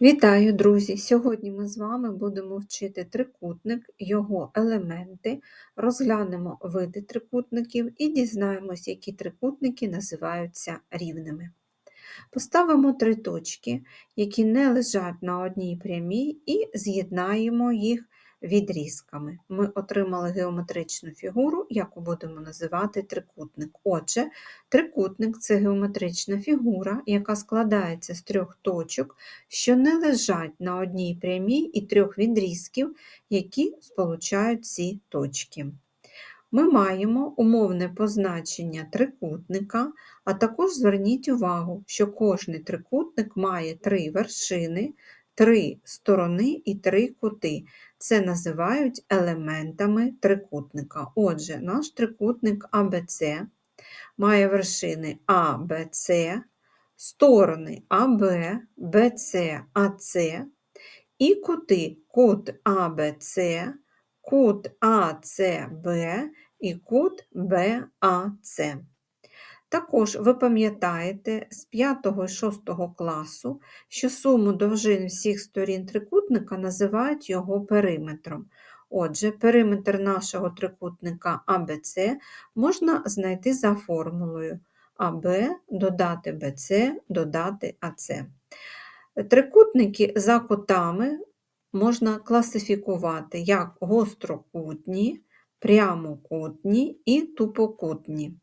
Вітаю, друзі! Сьогодні ми з вами будемо вчити трикутник, його елементи, розглянемо види трикутників і дізнаємось, які трикутники називаються рівними. Поставимо три точки, які не лежать на одній прямій, і з'єднаємо їх відрізками. Ми отримали геометричну фігуру, яку будемо називати трикутник. Отже, трикутник це геометрична фігура, яка складається з трьох точок, що не лежать на одній прямій і трьох відрізків, які сполучають ці точки. Ми маємо умовне позначення трикутника, а також зверніть увагу, що кожний трикутник має три вершини, три сторони і три кути. Це називають елементами трикутника. Отже, наш трикутник АБЦ має вершини С, сторони АБ, БЦ, АЦ і кути кут АБЦ, кут АЦБ і кут БАЦ. Також ви пам'ятаєте з 5 і 6 класу, що суму довжин всіх сторін трикутника називають його периметром. Отже, периметр нашого трикутника АБЦ можна знайти за формулою АБ додати БЦ додати АЦ. Трикутники за кутами можна класифікувати як гострокутні, прямокутні і тупокутні.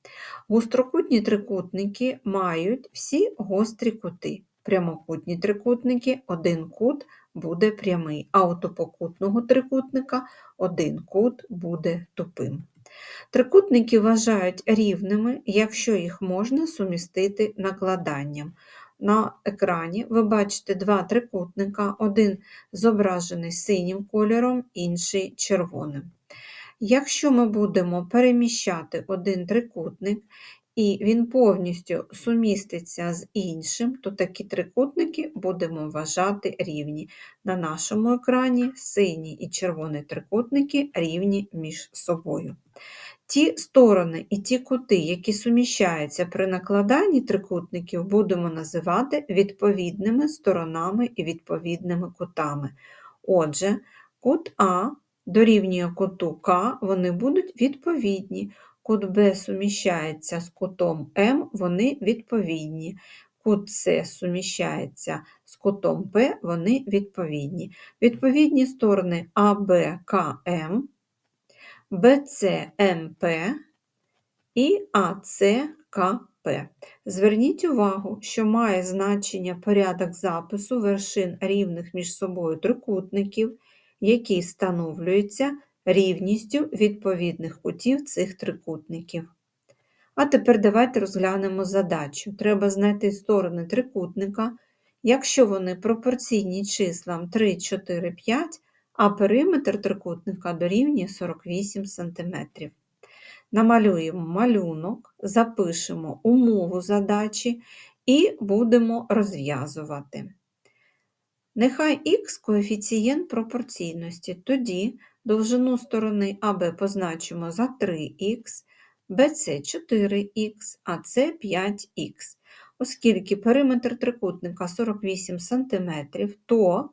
Гострокутні трикутники мають всі гострі кути. Прямокутні трикутники один кут буде прямий, а у тупокутного трикутника один кут буде тупим. Трикутники вважають рівними, якщо їх можна сумістити накладанням. На екрані ви бачите два трикутника, один зображений синім кольором, інший червоним. Якщо ми будемо переміщати один трикутник, і він повністю суміститься з іншим, то такі трикутники будемо вважати рівні. На нашому екрані сині і червоні трикутники рівні між собою. Ті сторони і ті кути, які суміщаються при накладанні трикутників, будемо називати відповідними сторонами і відповідними кутами. Отже, кут А дорівнює куту К, вони будуть відповідні. Кут Б суміщається з кутом М, вони відповідні. Кут С суміщається з кутом П, вони відповідні. Відповідні сторони АБ, КМ, БЦМП і АЦКП. Зверніть увагу, що має значення порядок запису вершин рівних між собою трикутників, який встановлюється рівністю відповідних кутів цих трикутників. А тепер давайте розглянемо задачу. Треба знайти сторони трикутника, якщо вони пропорційні числам 3, 4, 5, а периметр трикутника дорівнює 48 см. Намалюємо малюнок, запишемо умову задачі і будемо розв'язувати. Нехай х коефіцієнт пропорційності, тоді довжину сторони АБ позначимо за 3х, БЦ 4х, АЦ 5х. Оскільки периметр трикутника 48 см, то,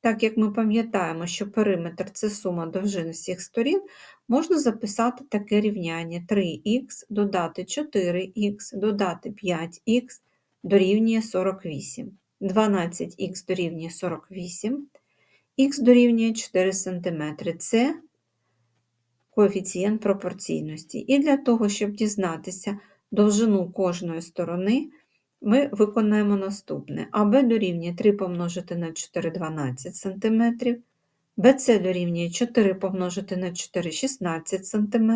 так як ми пам'ятаємо, що периметр це сума довжин всіх сторін, можна записати таке рівняння 3х додати 4х додати 5х дорівнює 48. 12х дорівнює 48, х дорівнює 4 см. Це коефіцієнт пропорційності. І для того, щоб дізнатися довжину кожної сторони, ми виконаємо наступне. АБ дорівнює 3 помножити на 4 12 см, БЦ дорівнює 4 помножити на 4 16 см,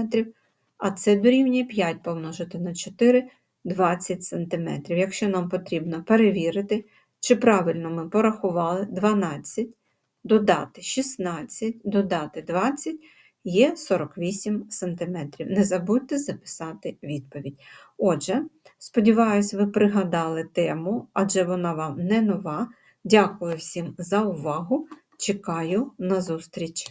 а С дорівнює 5 помножити на 4 20 см. Якщо нам потрібно перевірити, чи правильно ми порахували 12, додати 16, додати 20 є 48 см. Не забудьте записати відповідь. Отже, сподіваюся, ви пригадали тему, адже вона вам не нова. Дякую всім за увагу. Чекаю на зустріч!